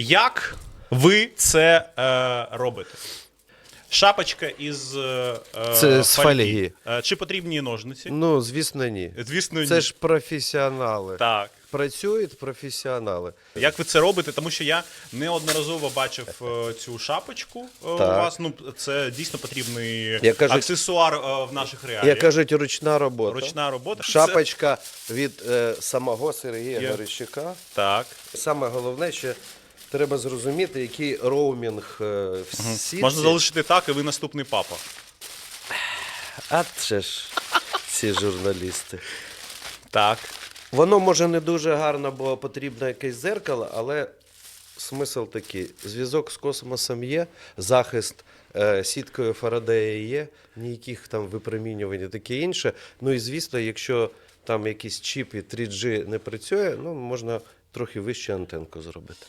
Як ви це е, робите? Шапочка із е, Це з фольги. Е, Чи потрібні ножниці? Ну, звісно, ні. Звісно, Це ні. ж професіонали. Так. Працюють професіонали. Як ви це робите? Тому що я неодноразово бачив е, цю шапочку е, у Так. вас. Ну, це дійсно потрібний Як кажуть- аксесуар е, в наших реаліях. Як кажуть, ручна робота. Ручна робота. Шапочка від е, самого Сергія Є. Горищука. Це- Так. Саме головне, що треба зрозуміти, який роумінг е, в сітці. Можна залишити так, і ви наступний папа. А це ж ці журналісти. Так. Воно може не дуже гарно, бо потрібно якесь зеркало, але смисл такий: зв'язок з космосом є, захист е, сіткою Фарадея є, ніяких там випромінювань і таке інше. Ну і звісно, якщо там якийсь чіп і 3G не працює, ну можна трохи вищу антенку зробити.